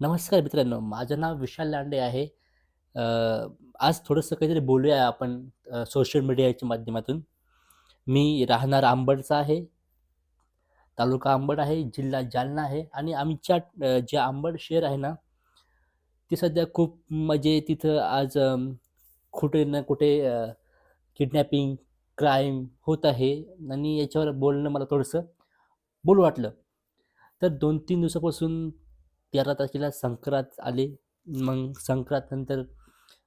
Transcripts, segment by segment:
नमस्कार मित्रांनो, माझं नाव विशाल लांडे आहे. आज थोडंसं काहीतरी बोलूया आपण सोशल मीडियाच्या माध्यमातून. मी राहणार आंबडचा आहे. तालुका आंबड आहे, जिल्हा जालना आहे आणि आमच्या जे आंबड शहर आहे ना, ते सध्या खूप म्हणजे तिथं आज कुठे ना कुठे किडनॅपिंग, क्राईम होत आहे आणि याच्यावर बोलणं मला थोडंसं बोलू वाटलं. तर 2-3 दिवसापासून 13 तारखेला संक्रांत आली. मग संक्रांतनंतर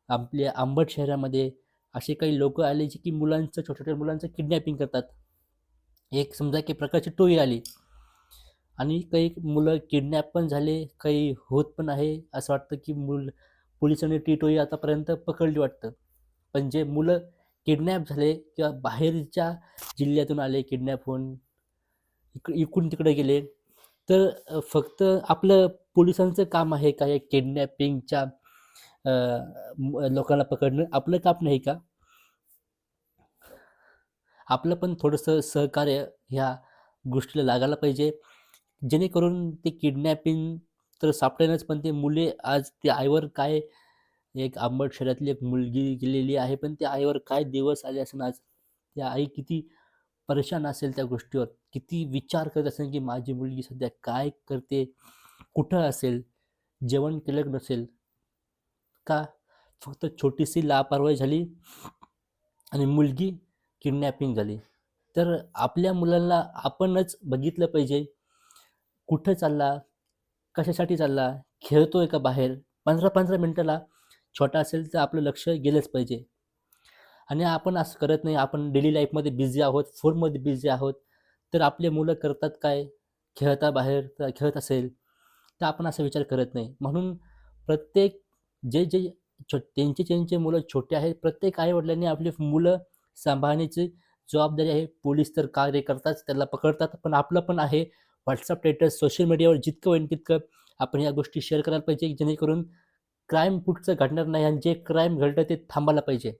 आपल्या आंबट शहरामध्ये असे काही लोकं आले, जे की मुलांचं छोट्या-छोट्या मुलांचं किडनॅपिंग करतात. एक समजा की प्रकारची टोळी आली आणि काही मुलं किडनॅप पण झाले, काही होत पण आहे. असं वाटतं की मुल पोलिसांनी टी टोळी आतापर्यंत पकडली वाटतं. पण जे मुलं किडनॅप झाले किंवा बाहेरच्या जिल्ह्यातून आले किडनॅप होऊन, इक इकडून-तिकडे गेले, तर फक्त आपलं पोलिसांचं काम आहे का या किडनॅपिंगच्या लोकांना पकडणं आपलं काम नाही का? आपलं पण थोडंसं सहकार्य ह्या गोष्टीला लागायला पाहिजे. जेणेकरून ते किडनॅपिंग तर सापडेनच पण ते मुले आज ते आईवर काय एक आंबट शहरातली एक मुलगी गेलेली आहे, पण त्या आईवर काय दिवस आले असं आज. त्या आई किती परेशान असेल त्या गोष्टीवर. किती विचार करत असेल, की माझी मुलगी सध्या काय करते? कुठं असेल? जेवण केलं नसेल? का? फक्त छोटीशी लापरवाही झाली आणि मुलगी किडनॅपिंग झाली. तर आपल्या मुलांना आपणच बघितलं पाहिजे. कुठं चालला? कशासाठी चालला? खेळतोय का बाहेर? पंधरा पंधरा मिनटाला छोटा असेल तर आपलं लक्ष गेलंच पाहिजे. आणि आपण असं करत नाही. आपण डेली लाईफमध्ये बिझी आहोत, फोनमध्ये बिझी आहोत. तर आपले मुलं करतात काय? खेळता बाहेर तर खेळत असेल, तर आपण असा विचार करत नाही. म्हणून प्रत्येक जे, जे छो त्यांचे त्यांचे मुलं छोटे आहेत, प्रत्येक आईवडिलांनी आपली मुलं सांभाळण्याची जबाबदारी आहे. पोलीस तर कार्य करतात, त्याला पकडतात. पण आपलं पण आहे व्हॉट्सअप स्टेटस, सोशल मीडियावर जितकं होईल तितकं आपण या गोष्टी शेअर करायला पाहिजे, जेणेकरून क्राईम पुढचं घडणार नाही आणि जे क्राईम घडलं ते थांबायला पाहिजे.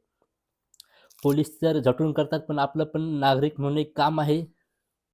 पोलीस तर झटून करतात, पण आपलं पण नागरिक म्हणून एक काम आहे,